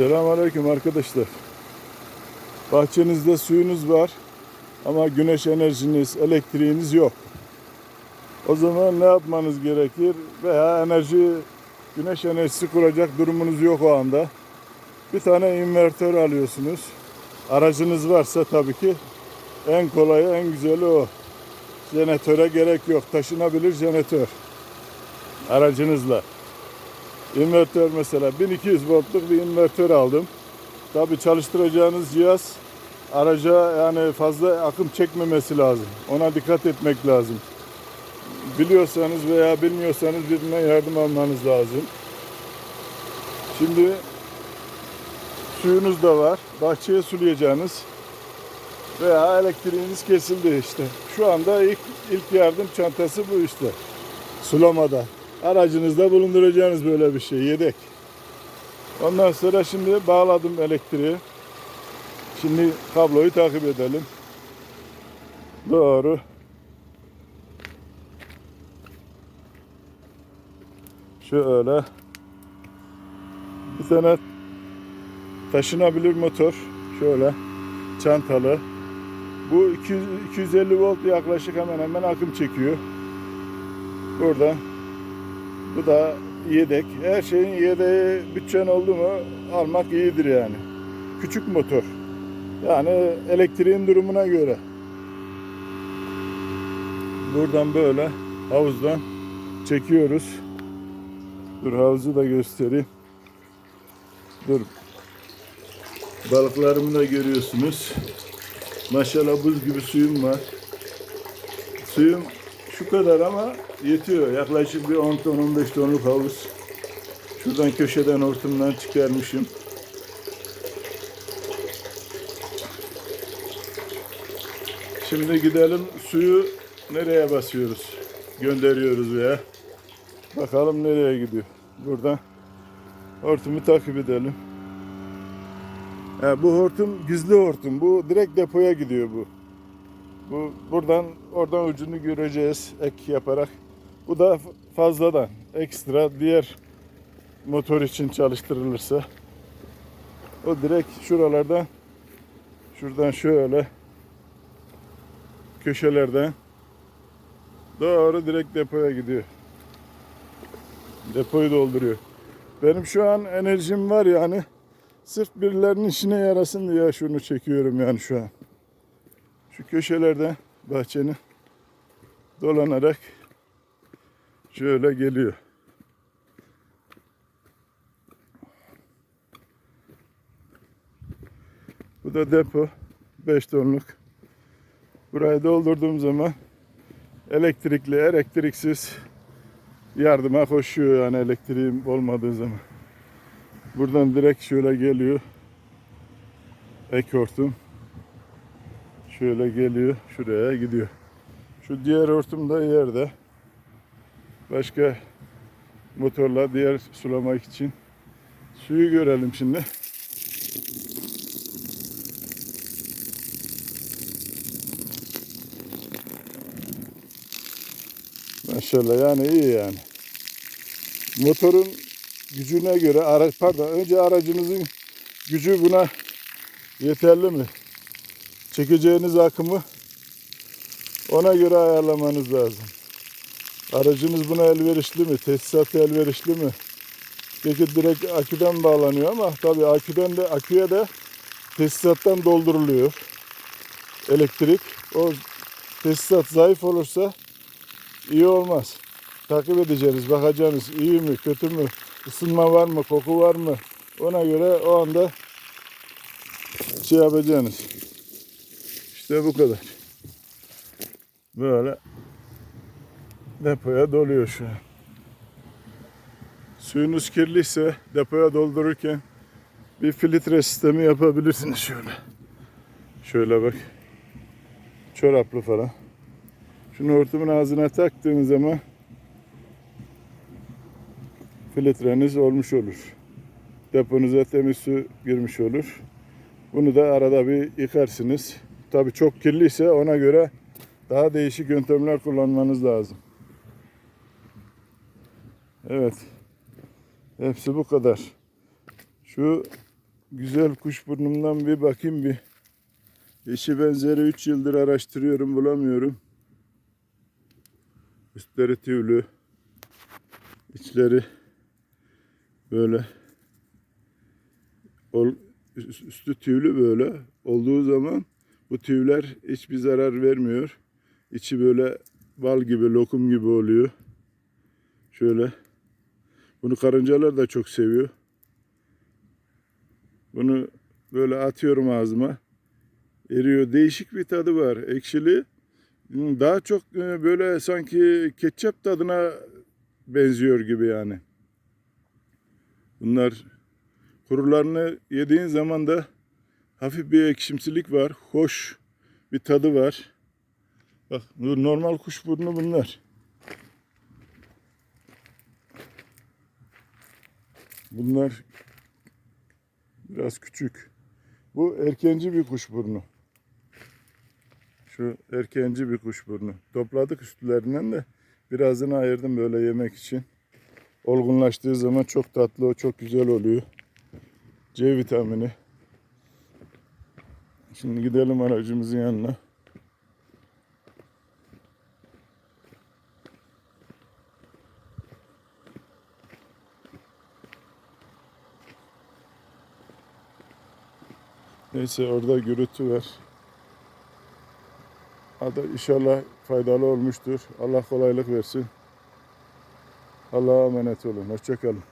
Selamünaleyküm arkadaşlar. Bahçenizde suyunuz var ama güneş enerjiniz, elektriğiniz yok. O zaman ne yapmanız gerekir? Veya enerji, güneş enerjisi kuracak durumunuz yok o anda. Bir tane invertör alıyorsunuz. Aracınız varsa tabii ki en kolayı, en güzeli o. Jeneratöre gerek yok. Taşınabilir jeneratör. Aracınızla. İnvertör mesela 1200 voltluk bir invertör aldım. Tabi çalıştıracağınız cihaz araca yani fazla akım çekmemesi lazım. Ona dikkat etmek lazım. Biliyorsanız veya bilmiyorsanız birinden yardım almanız lazım. Şimdi suyunuz da var. Bahçeye sulayacağınız veya elektriğiniz kesildi işte. Şu anda ilk ilk yardım çantası bu işte. Sulamada. Aracınızda bulunduracağınız böyle bir şey yedek. Ondan sonra şimdi bağladım elektriği. Şimdi kabloyu takip edelim. Doğru. Şöyle. Bir tane taşınabilir motor. Şöyle. Çantalı. Bu 200, 250 volt yaklaşık hemen hemen akım çekiyor. Burada. Bu da yedek. Her şeyin yedeği bütçen oldu mu almak iyidir yani. Küçük motor. Yani elektriğin durumuna göre. Buradan böyle havuzdan çekiyoruz. Dur havuzu da göstereyim. Dur. Balıklarımı da görüyorsunuz. Maşallah buz gibi suyum var. Suyum şu kadar ama yetiyor. Yaklaşık bir 10 ton 15 tonluk havuz. Şuradan köşeden hortumdan çıkarmışım. Şimdi gidelim suyu nereye basıyoruz? Gönderiyoruz veya. Bakalım nereye gidiyor. Buradan hortumu takip edelim. Ha, bu hortum gizli hortum. Bu direkt depoya gidiyor bu. Bu buradan oradan ucunu göreceğiz ek yaparak. Bu da fazladan ekstra diğer motor için çalıştırılırsa o direkt şuralardan şuradan şöyle köşelerden doğru direkt depoya gidiyor. Depoyu dolduruyor. Benim şu an enerjim var yani sırf birilerinin işine yarasın diye şunu çekiyorum yani şu an şu köşelerde bahçenin dolanarak şöyle geliyor. Bu da depo 5 tonluk. Burayı doldurduğum zaman elektrikli, elektriksiz yardıma koşuyor yani elektriğim olmadığı zaman. Buradan direkt şöyle geliyor. Ek hortum. Şöyle geliyor, şuraya gidiyor. Şu diğer hortum da yerde. Başka motorla diğer sulamak için suyu görelim şimdi. Maşallah yani iyi yani. Motorun gücüne göre araç pardon önce aracınızın gücü buna yeterli mi? Çekeceğiniz akımı ona göre ayarlamanız lazım. Aracınız buna elverişli mi? Tesisat elverişli mi? Peki direkt aküden bağlanıyor ama tabii aküden de aküye de tesisattan dolduruluyor. Elektrik. O tesisat zayıf olursa iyi olmaz. Takip edeceğiniz, bakacaksınız iyi mi, kötü mü, ısınma var mı, koku var mı? Ona göre o anda şey yapacaksınız. İşte bu kadar. Böyle depoya doluyor şu an. Suyunuz kirliyse depoya doldururken bir filtre sistemi yapabilirsiniz şöyle. Şöyle bak. Çoraplı falan. Şunu hortumun ağzına taktığınız zaman filtreniz olmuş olur. Deponuza temiz su girmiş olur. Bunu da arada bir yıkarsınız. Tabii çok kirliyse ona göre daha değişik yöntemler kullanmanız lazım. Evet. Hepsi bu kadar. Şu güzel kuşburnumdan bir bakayım bir. Eşi benzeri 3 yıldır araştırıyorum bulamıyorum. Üstleri tüylü. içleri böyle üstü tüylü böyle olduğu zaman bu tüyler hiçbir zarar vermiyor. İçi böyle bal gibi, lokum gibi oluyor. Şöyle. Bunu karıncalar da çok seviyor. Bunu böyle atıyorum ağzıma. Eriyor. Değişik bir tadı var. Ekşili. Daha çok e, böyle sanki ketçap tadına benziyor gibi yani. Bunlar kurularını yediğin zaman da hafif bir ekşimsilik var. Hoş bir tadı var. Bak bu normal kuşburnu bunlar. Bunlar biraz küçük. Bu erkenci bir kuşburnu. Şu erkenci bir kuşburnu. Topladık üstlerinden de birazını ayırdım böyle yemek için. Olgunlaştığı zaman çok tatlı, çok güzel oluyor. C vitamini. Şimdi gidelim aracımızın yanına. Neyse orada gürültü var. Hadi inşallah faydalı olmuştur. Allah kolaylık versin. Allah'a emanet olun. Hoşçakalın.